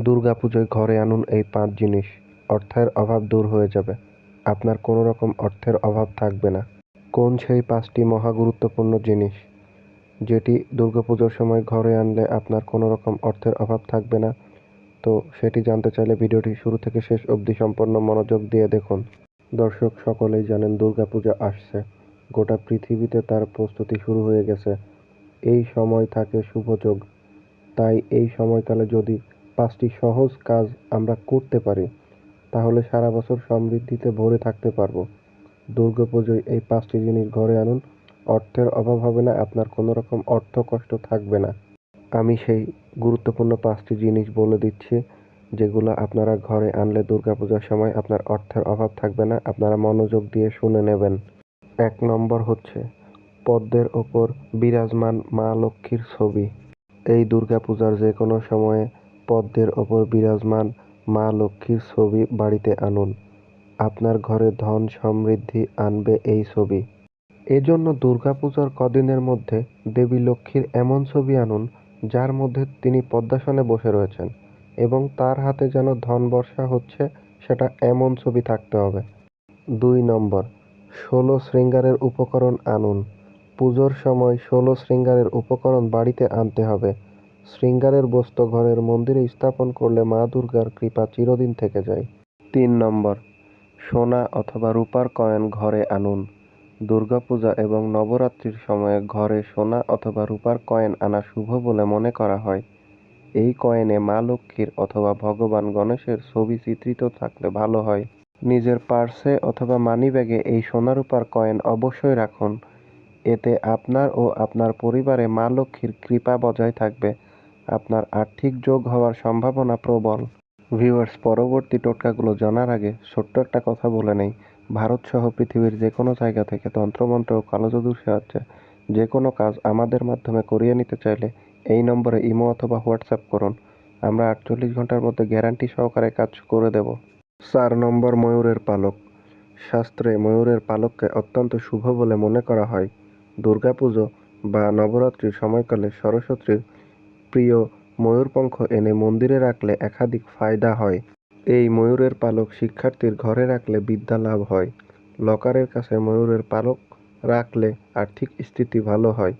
দুর্গাপুজোয় ঘরে আনুন এই পাঁচ জিনিস। অর্থের অভাব দূর হয়ে যাবে। আপনার কোনো রকম অর্থের অভাব থাকবে না। কোন সেই পাঁচটি মহা গুরুত্বপূর্ণ জিনিস? যেটি দুর্গাপুজোর সময় ঘরে আনলে আপনার কোনো রকম অর্থের অভাব থাকবে না? তো সেটি জানতে চাইলে ভিডিওটি শুরু থেকে শেষ অবধি সম্পূর্ণ মনোযোগ দিয়ে দেখুন। দর্শক সকলেই জানেন দুর্গাপূজা আসছে। গোটা পৃথিবীতে তার প্রস্তুতি শুরু হয়ে গেছে। এই সময় থাকে শুভযোগ তাই এই সময়কালে যদি পাঁচটি সহজ কাজ আমরা করতে পারি, তাহলে সারা বছর সমৃদ্ধিতে ভরে থাকতে পারব। দুর্গাপুজোয় এই পাঁচটি জিনিস ঘরে আনুন, অর্থের অভাব হবে না, আপনার কোনো রকম অর্থ কষ্ট থাকবে না। আমি সেই গুরুত্বপূর্ণ পাঁচটি জিনিস বলে দিচ্ছি, যেগুলো আপনারা ঘরে আনলে দুর্গাপূজার সময় আপনার অর্থের অভাব থাকবে না, আপনারা মনোযোগ দিয়ে শুনে নেবেন। এক নম্বর হচ্ছে পদ্মের ওপর বিরাজমান মা লক্ষ্মীর ছবি। এই দুর্গাপূজার যে কোনো সময়ে পদ্মের ওপর বিরাজমান মা লক্ষ্মীর ছবি বাড়িতে আনুন। আপনার ঘরে ধন সমৃদ্ধি আনবে এই ছবি। এজন্য দুর্গাপূজার কদিনের মধ্যে দেবী লক্ষ্মীর এমন ছবি আনুন, যার মধ্যে তিনি পদ্মাসনে বসে রয়েছেন এবং তার হাতে যেন ধন বর্ষা হচ্ছে, সেটা এমন ছবি থাকতে হবে। দুই নম্বর, ষোলো শৃঙ্গারের উপকরণ আনুন। পুজোর সময় ষোলো শৃঙ্গারের উপকরণ বাড়িতে আনতে হবে। শৃঙ্গারের বস্তু ঘরের মন্দিরে স্থাপন করলে মা দুর্গার কৃপা চিরদিন থেকে যায়। তিন নম্বর, সোনা অথবা রূপার কয়েন ঘরে আনুন। দুর্গাপূজা এবং নবরাত্রির সময়ে ঘরে সোনা অথবা রূপার কয়েন আনা শুভ বলে মনে করা হয়। এই কয়েনে মা লক্ষ্মীর অথবা ভগবান গণেশের ছবি চিত্রিত থাকলে ভালো হয়। নিজের পার্সে অথবা মানিব্যাগে এই সোনা রূপার কয়েন অবশ্যই রাখুন। এতে আপনার ও আপনার পরিবারে মা লক্ষ্মীর কৃপা বজায় থাকবে। আপনার আর্থিক যোগ হওয়ার সম্ভাবনা প্রবল। ভিউয়ার্স, পরবর্তী টোটকাগুলো জানার আগে ছোট্ট একটা কথা বলে নেই। ভারত সহ পৃথিবীর যে কোনো জায়গা থেকে তন্ত্রমন্ত্র ও কালোজাদুর সাহায্যে যে কোনো কাজ আমাদের মাধ্যমে করিয়ে নিতে চাইলে এই নম্বরে ইমো অথবা হোয়াটসঅ্যাপ করুন। আমরা আটচল্লিশ ঘণ্টার মধ্যে গ্যারান্টি সহকারে কাজ করে দেব। চার নম্বর ময়ূরের পালক। শাস্ত্রে ময়ূরের পালককে অত্যন্ত শুভ বলে মনে করা হয়। দুর্গাপুজো বা নবরাত্রির সময়কালে সরস্বতীর প্রিয় ময়ূরপঙ্খ এনে মন্দিরে রাখলে একাধিক ফায়দা হয়। এই ময়ূরের পালক শিক্ষার্থীর ঘরে রাখলে বিদ্যা লাভ হয়। লকারের কাছে ময়ূরের পালক রাখলে আর্থিক স্থিতি ভালো হয়।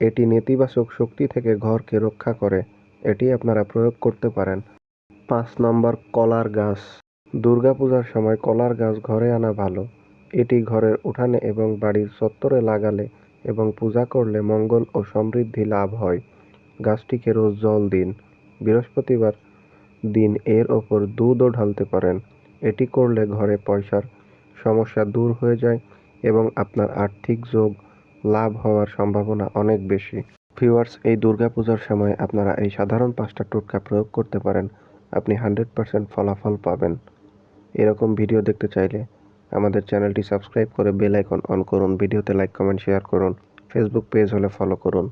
এটি নেতিবাচক শক্তি থেকে ঘরকে রক্ষা করে। এটি আপনারা প্রয়োগ করতে পারেন। পাঁচ নম্বর, কলার গাছ। দুর্গাপূজার সময় কলার গাছ ঘরে আনা ভালো। এটি ঘরের উঠানে এবং বাড়ির চত্বরে লাগালে এবং পূজা করলে মঙ্গল ও সমৃদ্ধি লাভ হয়। গাছটিকে রোজ জল দিন। বৃহস্পতিবার দিন এর ওপর দুধও ঢালতে পারেন। এটি করলে ঘরে পয়সার সমস্যা দূর হয়ে যায় এবং আপনার আর্থিক যোগ লাভ হওয়ার সম্ভাবনা অনেক বেশি। ভিউয়ার্স, এই দুর্গাপূজার সময় আপনারা এই সাধারণ পাঁচটা টোটকা প্রয়োগ করতে পারেন। আপনি হান্ড্রেড পারসেন্ট ফলাফল পাবেন। এরকম ভিডিও দেখতে চাইলে আমাদের চ্যানেলটি সাবস্ক্রাইব করে বেল আইকন অন করুন, ভিডিওতে লাইক, কমেন্ট, শেয়ার করুন। ফেসবুক পেজ হলে ফলো করুন।